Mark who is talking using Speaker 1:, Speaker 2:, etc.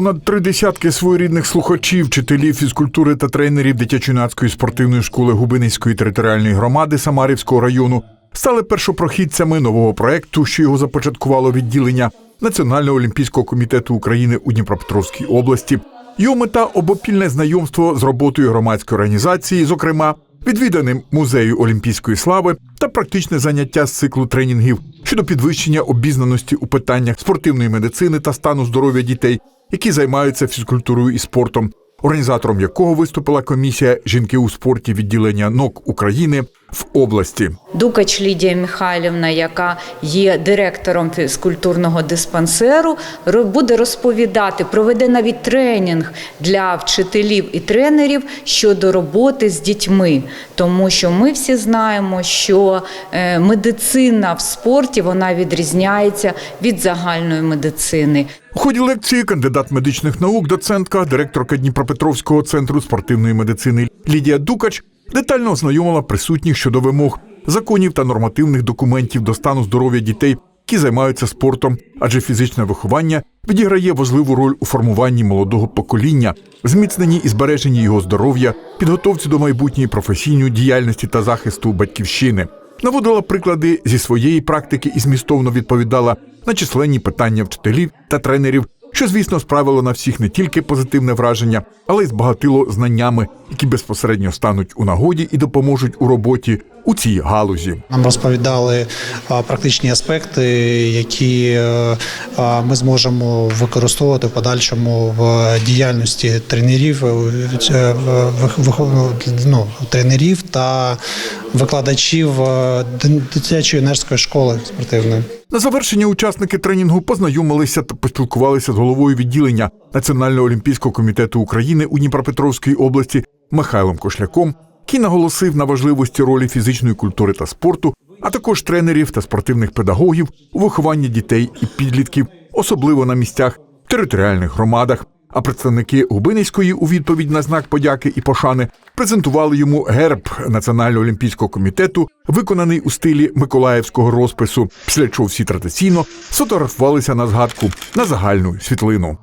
Speaker 1: Понад три десятки своєрідних слухачів, вчителів фізкультури та тренерів дитячо-юнацької спортивної школи Губинської територіальної громади Самарівського району стали першопрохідцями нового проекту, що його започаткувало відділення Національного олімпійського комітету України у Дніпропетровській області. Його мета обопільне знайомство з роботою громадської організації, зокрема відвіданим музею Олімпійської слави та практичне заняття з циклу тренінгів щодо підвищення обізнаності у питаннях спортивної медицини та стану здоров'я дітей, які займаються фізкультурою і спортом, організатором якого виступила комісія жінки у спорті відділення НОК України в області.
Speaker 2: Дукач Лідія Михайлівна, яка є директором фізкультурного диспансеру, буде розповідати, проведе навіть тренінг для вчителів і тренерів щодо роботи з дітьми, тому що ми всі знаємо, що е, медицина в спорті вона відрізняється від загальної медицини.
Speaker 1: У ході лекції кандидат медичних наук, доцентка, директорка Дніпропетровського центру спортивної медицини Лідія Дукач детально ознайомила присутніх щодо вимог, законів та нормативних документів до стану здоров'я дітей, які займаються спортом, адже фізичне виховання відіграє важливу роль у формуванні молодого покоління, зміцненні і збереженні його здоров'я, підготовці до майбутньої професійної діяльності та захисту батьківщини. Наводила приклади зі своєї практики і змістовно відповідала на численні питання вчителів та тренерів, що, звісно, справило на всіх не тільки позитивне враження, але й збагатило знаннями, які безпосередньо стануть у нагоді і допоможуть у роботі у цій галузі.
Speaker 3: Нам розповідали практичні аспекти, які е, ми зможемо використовувати в подальшому в діяльності тренерів, е, е, ну, тренерів та викладачів дитячої юнацької школи спортивної.
Speaker 1: На завершення учасники тренінгу познайомилися та поспілкувалися з головою відділення Національного олімпійського комітету України у Дніпропетровській області Михайлом Кошляком, який наголосив на важливості ролі фізичної культури та спорту, а також тренерів та спортивних педагогів у вихованні дітей і підлітків, особливо на місцях територіальних громадах. А представники Губинської у відповідь на знак подяки і пошани презентували йому герб Національного олімпійського комітету, виконаний у стилі миколаївського розпису. Після чого всі традиційно сфотографувалися на згадку на загальну світлину.